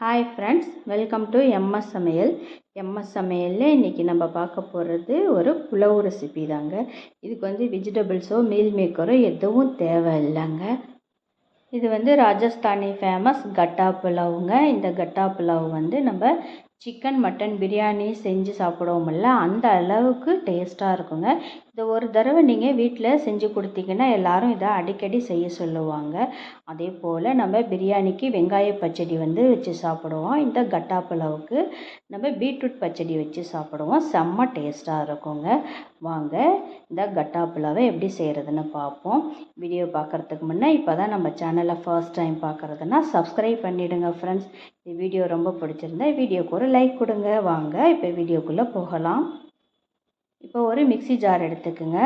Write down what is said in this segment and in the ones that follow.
Hi friends welcome to MS சமையல் MS சமையலில் இன்றைக்கி நம்ம பார்க்க போகிறது ஒரு புலவு ரெசிபி தாங்க. இதுக்கு வந்து வெஜிடபிள்ஸோ மீல் மேக்கரோ எதுவும் தேவை இல்லைங்க இது வந்து ராஜஸ்தானி ஃபேமஸ் கட்டா புலாவுங்க. இந்த கட்டா புலாவ் வந்து நம்ம சிக்கன் மட்டன் பிரியாணி செஞ்சு சாப்பிடுவோம்ல அந்த அளவுக்கு டேஸ்ட்டாக இருக்குங்க. இதை ஒரு தடவை நீங்கள் வீட்டில் செஞ்சு கொடுத்தீங்கன்னா எல்லாரும் இதை அடிக்கடி செய்ய சொல்லுவாங்க. அதே போல் நம்ம பிரியாணிக்கு வெங்காய பச்சடி வந்து வச்சு சாப்பிடுவோம். இந்த கட்டா புலாவுக்கு நம்ம பீட்ரூட் பச்சடி வச்சு சாப்பிடுவோம். செம்ம டேஸ்ட்டாக இருக்குங்க. வாங்க இந்த கட்டா புலாவை எப்படி செய்கிறதுன்னு பார்ப்போம். வீடியோ பார்க்குறதுக்கு முன்னே இப்போ தான் நம்ம சேனலை ஃபர்ஸ்ட் டைம் பார்க்குறதுனா சப்ஸ்கிரைப் பண்ணிவிடுங்க ஃப்ரெண்ட்ஸ் இந்த வீடியோ ரொம்ப பிடிச்சிருந்தா வீடியோக்கு ஒரு லைக் கொடுங்க. வாங்க இப்போ வீடியோக்குள்ளே போகலாம். இப்போ ஒரு மிக்சி ஜார் எடுத்துக்கோங்க.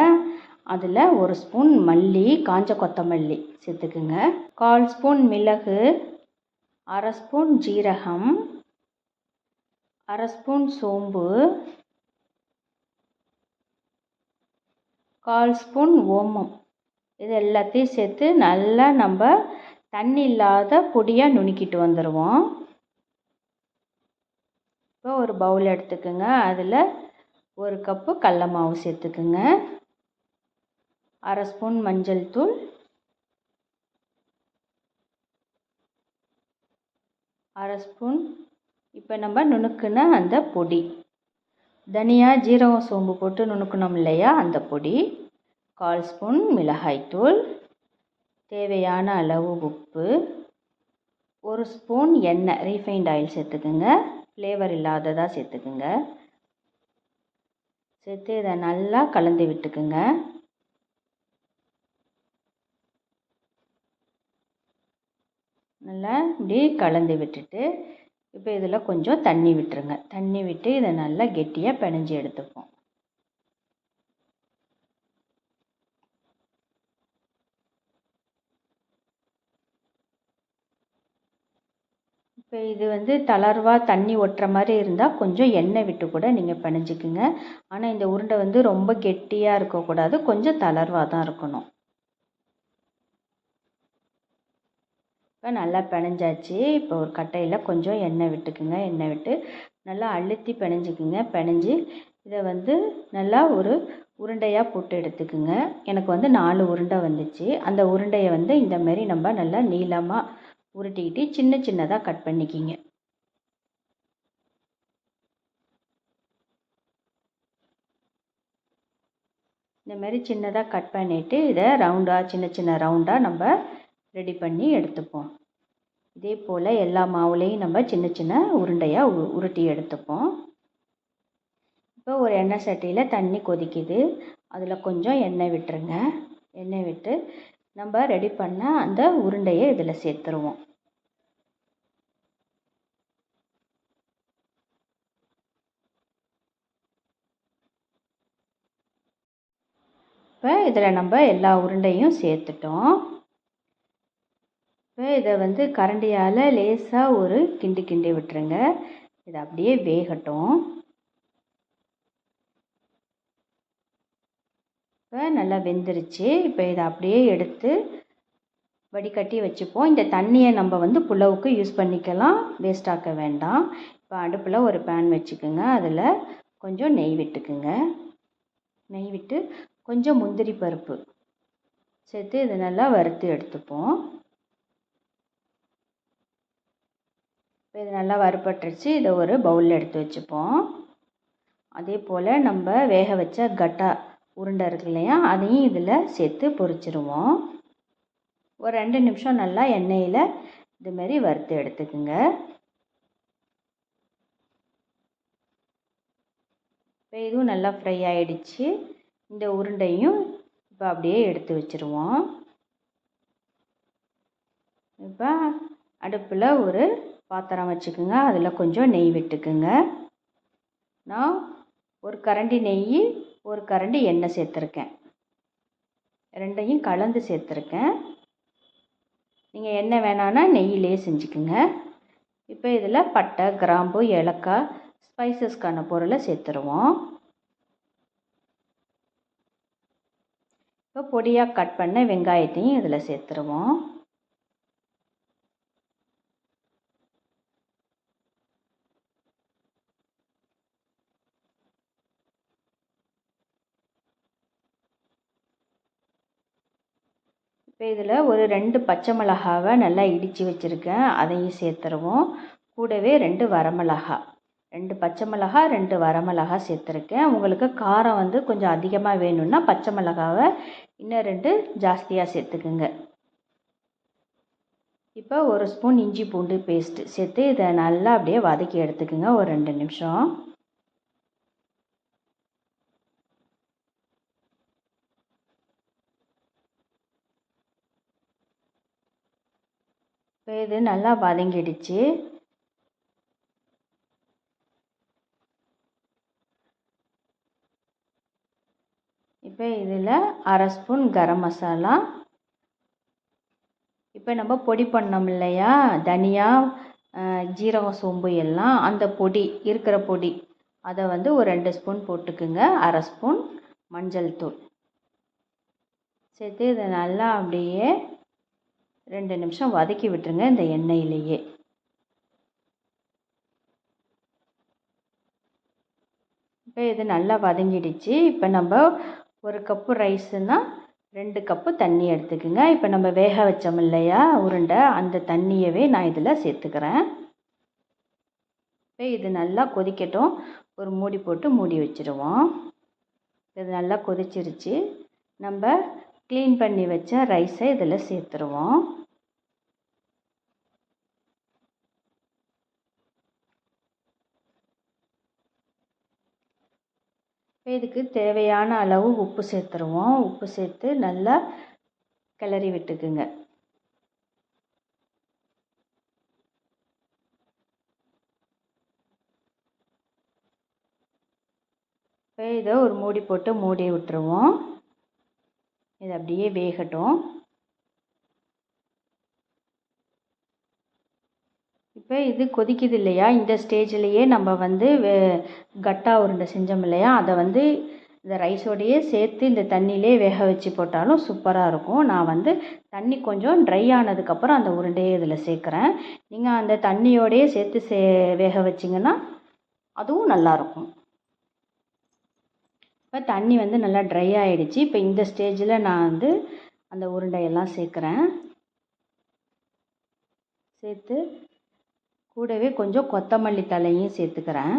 அதில் ஒரு ஸ்பூன் மல்லி காஞ்ச கொத்தமல்லி சேர்த்துக்குங்க. கால் ஸ்பூன் மிளகு அரை ஸ்பூன் ஜீரகம் அரை ஸ்பூன் சோம்பு கால் ஸ்பூன் ஓமம். இது எல்லாத்தையும் சேர்த்து நல்லா நம்ம தண்ணி இல்லாத பொடியாக நுணுக்கிட்டு வந்துடுவோம் இப்போ ஒரு பவுல் எடுத்துக்கோங்க. அதில் ஒரு கப்பு கடல மாவு சேர்த்துக்குங்க. அரை ஸ்பூன் மஞ்சள் தூள். அரை ஸ்பூன். இப்போ நம்ம நுணுக்குன அந்த பொடி. தனியா ஜீரகம் சோம்பு போட்டு நுணுக்கணும் இல்லையா அந்த பொடி. கால் ஸ்பூன் மிளகாய்த்தூள் தேவையான அளவு உப்பு. ஒரு ஸ்பூன் எண்ணெய் ரீஃபைண்ட் ஆயில் சேர்த்துக்குங்க. ஃப்ளேவர் இல்லாததாக சேர்த்துக்குங்க. சேர்த்து இதை நல்லா கலந்து விட்டுக்குங்க. நல்லா இப்படி கலந்து விட்டுட்டு இப்போ இதில் கொஞ்சம் தண்ணி விட்டுருங்க. தண்ணி விட்டு இதை நல்லா கெட்டியாக பிணைஞ்சி எடுத்துப்போம். இப்போ இது வந்து தளர்வாக தண்ணி ஒட்டுற மாதிரி இருந்தால் கொஞ்சம் எண்ணெய் விட்டு கூட நீங்கள் பிணைஞ்சிக்குங்க. ஆனால் இந்த உருண்டை வந்து ரொம்ப கெட்டியாக இருக்கக்கூடாது கொஞ்சம் தளர்வாக தான் இருக்கணும். இப்போ நல்லா பிணைஞ்சாச்சு. இப்போ ஒரு கட்டையில் கொஞ்சம் எண்ணெய் விட்டுக்குங்க. எண்ணெய் விட்டு நல்லா அழுத்தி பிணைஞ்சிக்குங்க. பிணைஞ்சி இதை வந்து நல்லா ஒரு உருண்டையாக போட்டு எடுத்துக்குங்க. எனக்கு வந்து நாலு உருண்டை வந்துச்சு. அந்த உருண்டையை வந்து இந்தமாரி நம்ம நல்லா நீளமாக உருட்டிக்கிட்டு சின்ன சின்னதாக கட் பண்ணிக்கிங்க. இந்த மாதிரி சின்னதாக கட் பண்ணிவிட்டு இதை ரவுண்டாக சின்ன சின்ன ரவுண்டாக நம்ம ரெடி பண்ணி எடுத்துப்போம். இதே போல் எல்லா மாவுலேயும் நம்ம சின்ன சின்ன உருண்டையாக உ உருட்டி எடுத்துப்போம். இப்போ ஒரு எண்ணெய் சட்டியில் தண்ணி கொதிக்குது. அதில் கொஞ்சம் எண்ணெய் விட்டுருங்க. எண்ணெய் விட்டு நம்ம ரெடி பண்ண அந்த உருண்டையை இதில் சேர்த்துருவோம். இப்போ இதில் நம்ம எல்லா உருண்டையும் சேர்த்துட்டோம். இப்போ இதை வந்து கரண்டியால் லேசாக ஒரு கிண்டி கிண்டி விட்டுருங்க. இது அப்படியே வேகட்டும். இப்போ நல்லா வெந்துருச்சு. இப்போ இதை அப்படியே எடுத்து வடிகட்டி வச்சுப்போம். இந்த தண்ணியை நம்ம வந்து புலவுக்கு யூஸ் பண்ணிக்கலாம். வேஸ்ட் ஆக்க வேண்டாம். இப்போ அடுப்பில் ஒரு பேன் வச்சுக்கோங்க. அதில் கொஞ்சம் நெய் விட்டுக்குங்க. நெய் விட்டு கொஞ்சம் முந்திரி பருப்பு சேர்த்து இதை நல்லா வறுத்து எடுத்துப்போம். இப்போ இது நல்லா வறுப்பட்டுருச்சு இதை ஒரு பவுலில் எடுத்து வச்சுப்போம். அதே போல் நம்ம வேக வச்ச கட்டா உருண்டை இருக்கு இல்லையா? அதையும் இதில் சேர்த்து பொரிச்சிருவோம். ஒரு ரெண்டு நிமிஷம் நல்லா எண்ணெயில் இதுமாரி வறுத்து எடுத்துக்குங்க. இப்போ இதுவும் நல்லா ஃப்ரை ஆகிடுச்சு இந்த உருண்டையும் இப்போ அப்படியே எடுத்து வச்சுருவோம். இப்போ அடுப்பில் ஒரு பாத்திரம் வச்சுக்கோங்க. அதில் கொஞ்சம் நெய் விட்டுக்குங்க. நான் ஒரு கரண்டி நெய் ஒரு கரண்டி எண்ணெய் சேர்த்துருக்கேன். ரெண்டையும் கலந்து சேர்த்துருக்கேன். நீங்கள் எண்ணெய் வேணான்னா நெய்யிலே செஞ்சுக்குங்க. இப்போ இதில் பட்டை கிராம்பு ஏலக்காய் ஸ்பைசஸ்க்கான பொருளை சேர்த்துருவோம். இப்போ பொடியாக கட் பண்ண வெங்காயத்தையும் இதில் சேர்த்துருவோம். இப்போ இதில் ஒரு ரெண்டு பச்சை மிளகாவை நல்லா இடித்து வச்சுருக்கேன். அதையும் சேர்த்துருவோம். கூடவே ரெண்டு வரமிளகா ரெண்டு பச்சை மிளகா ரெண்டு வரமிளகா சேர்த்துருக்கேன். உங்களுக்கு காரம் வந்து கொஞ்சம் அதிகமாக வேணும்னா பச்சை மிளகாவை இன்னும் ரெண்டு ஜாஸ்தியாக சேர்த்துக்குங்க. இப்போ ஒரு ஸ்பூன் இஞ்சி பூண்டு பேஸ்ட்டு சேர்த்து இதை நல்லா அப்படியே வதக்கி எடுத்துக்கோங்க. ஒரு ரெண்டு நிமிஷம். இப்போ இது நல்லா வதங்கிடுச்சு. இப்போ இதில் அரை ஸ்பூன் கரம் மசாலா. இப்போ நம்ம பொடி பண்ணோம் இல்லையா? தனியா ஜீரகம் சோம்பு எல்லாம் அந்த பொடி இருக்கிற பொடி. அதை வந்து ஒரு ரெண்டு ஸ்பூன் போட்டுக்குங்க. அரை ஸ்பூன் மஞ்சள் தூள். சேர்த்து இதை நல்லா அப்படியே ரெண்டு நிமிஷம் வதக்கி விட்டுருங்க இந்த எண்ணெயிலேயே. இப்போ இது நல்லா வதங்கிடுச்சு. இப்போ நம்ம ஒரு கப்பு ரைஸுனால் ரெண்டு கப்பு தண்ணி எடுத்துக்கோங்க. இப்போ நம்ம வேக வச்சோம் இல்லையா உருண்டை அந்த தண்ணியவே நான் இதில் சேர்த்துக்கிறேன். இப்போ இது நல்லா கொதிக்கட்டும். ஒரு மூடி போட்டு மூடி வச்சுருவோம். இது நல்லா கொதிச்சிருச்சு. நம்ம க்ளீன் பண்ணி வச்ச ரைஸை இதில் சேர்த்துருவோம். இதுக்கு தேவையான அளவு உப்பு சேர்த்துருவோம். உப்பு சேர்த்து நல்லா கிளறி விட்டுக்குங்க. இப்போ இதை ஒரு மூடி போட்டு மூடி விட்டுருவோம். இது அப்படியே வேகட்டும். இப்போ இது கொதிக்குது இல்லையா? இந்த ஸ்டேஜ்லேயே நம்ம வந்து கட்டா உருண்டை செஞ்சோம் இல்லையா? அதை வந்து இந்த ரைஸோடையே சேர்த்து இந்த தண்ணியிலே வேக வச்சு போட்டாலும் சூப்பராக இருக்கும். நான் வந்து தண்ணி கொஞ்சம் ட்ரை ஆனதுக்கப்புறம் அந்த உருண்டையை இதில் சேர்க்குறேன். நீங்கள் அந்த தண்ணியோடையே சேர்த்து சே வேக வச்சிங்கன்னா அதுவும் நல்லாயிருக்கும் இப்போ தண்ணி வந்து நல்லா ட்ரை ஆகிடுச்சு இப்போ இந்த ஸ்டேஜில் நான் வந்து அந்த உருண்டையெல்லாம் சேர்க்குறேன். சேர்த்து கூடவே கொஞ்சம் கொத்தமல்லி தலையும் சேர்த்துக்கிறேன்.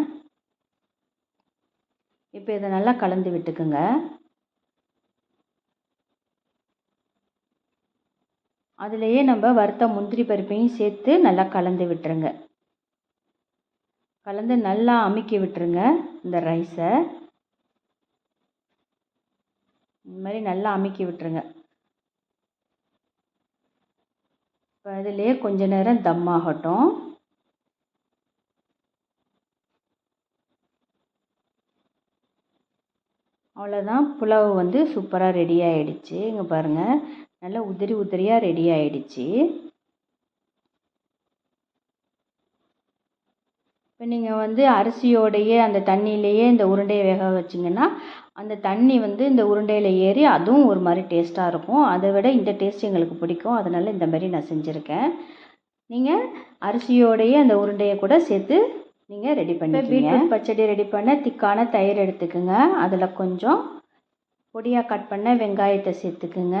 இப்போ இதை நல்லா கலந்து விட்டுக்குங்க. அதுலேயே நம்ம வறுத்த முந்திரி பருப்பையும் சேர்த்து நல்லா கலந்து விட்டுருங்க. கலந்து நல்லா அமுக்கி விட்டுருங்க இந்த ரைஸை இந்த மாதிரி நல்லா அமுக்கி விட்டுருங்க. இப்போ அதுலேயே கொஞ்ச நேரம் தம் ஆகட்டும். அவ்வளோதான் புலாவ் வந்து சூப்பராக ரெடி ஆகிடுச்சு இங்கே பாருங்கள் நல்லா உதிரி உதிரியாக ரெடி ஆகிடுச்சு இப்போ நீங்கள் வந்து அரிசியோடையே அந்த தண்ணியிலையே இந்த உருண்டையை வேக வச்சிங்கன்னா அந்த தண்ணி வந்து இந்த உருண்டையில் ஏறி அதுவும் ஒரு மாதிரி டேஸ்ட்டாக இருக்கும். அதை விட இந்த டேஸ்ட் எங்களுக்கு பிடிக்கும். அதனால் இந்த மாதிரி நான் செஞ்சுருக்கேன். நீங்கள் அரிசியோடையே அந்த உருண்டையை கூட சேர்த்து நீங்கள் ரெடி பண்ணி பீட்ரூட் பச்சடி ரெடி பண்ண திக்கான தயிர் எடுத்துக்கோங்க. அதில் கொஞ்சம் பொடியாக கட் பண்ண வெங்காயத்தை சேர்த்துக்குங்க.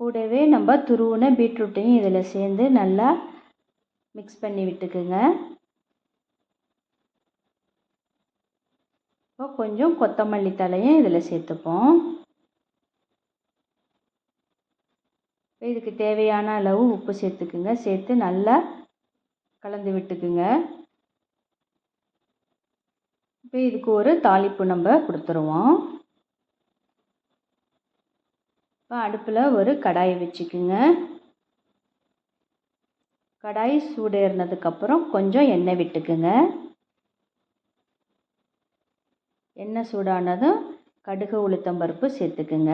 கூடவே நம்ம துருவின பீட்ரூட்டையும் இதில் சேர்ந்து நல்லா மிக்ஸ் பண்ணி விட்டுக்குங்க. இப்போ கொஞ்சம் கொத்தமல்லி தலையும் இதில் சேர்த்துப்போம். இதுக்கு தேவையான அளவு உப்பு சேர்த்துக்குங்க. சேர்த்து நல்லா கலந்து விட்டுக்குங்க. இப்போ இதுக்கு ஒரு தாளிப்பு நம்ம கொடுத்துருவோம். இப்போ அடுப்பில் ஒரு கடாய் வச்சுக்குங்க. கடாய் சூடேறினதுக்கப்புறம் கொஞ்சம் எண்ணெய் விட்டுக்குங்க. எண்ணெய் சூடானதும் கடுகு உளுத்தம்பருப்பு சேர்த்துக்குங்க.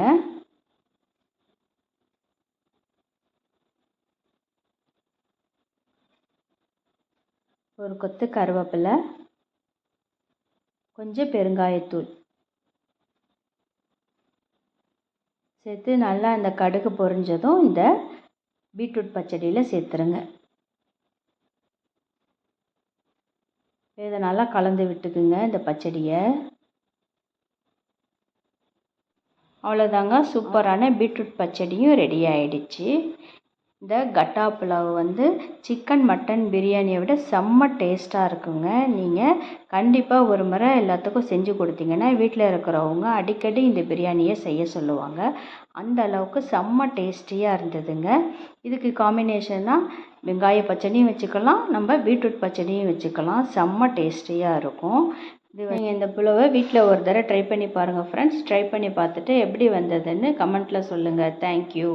ஒரு கொத்து கருவேப்பிலை கொஞ்சம் பெருங்காயத்தூள் சேர்த்து நல்லா இந்த கடுகு பொரிஞ்சதும் இந்த பீட்ரூட் பச்சடியில் சேர்த்துருங்க. இதை நல்லா கலந்து விட்டுக்குங்க இந்த பச்சடியை. அவ்வளோதாங்க சூப்பரான பீட்ரூட் பச்சடியும் ரெடி ஆகிடுச்சு இந்த கட்டா புலாவ் வந்து சிக்கன் மட்டன் பிரியாணியை விட செம்ம டேஸ்ட்டாக இருக்குங்க. நீங்கள் கண்டிப்பாக ஒரு முறை எல்லாத்துக்கும் செஞ்சு கொடுத்தீங்கன்னா வீட்டில் இருக்கிறவங்க அடிக்கடி இந்த பிரியாணியை செய்ய சொல்லுவாங்க. அந்த அளவுக்கு செம்ம டேஸ்டியாக இருந்ததுங்க. இதுக்கு காம்பினேஷனாக வெங்காய பச்சடியும் வச்சுக்கலாம். நம்ம பீட்ரூட் பச்சடியும் வச்சுக்கலாம். செம்ம டேஸ்டியாக இருக்கும். நீங்கள் இந்த புலவை வீட்டில் ஒரு தடவை ட்ரை பண்ணி பாருங்கள் ஃப்ரெண்ட்ஸ் ட்ரை பண்ணி பார்த்துட்டு எப்படி வந்ததுன்னு கமெண்ட்டில் சொல்லுங்கள் தேங்க்யூ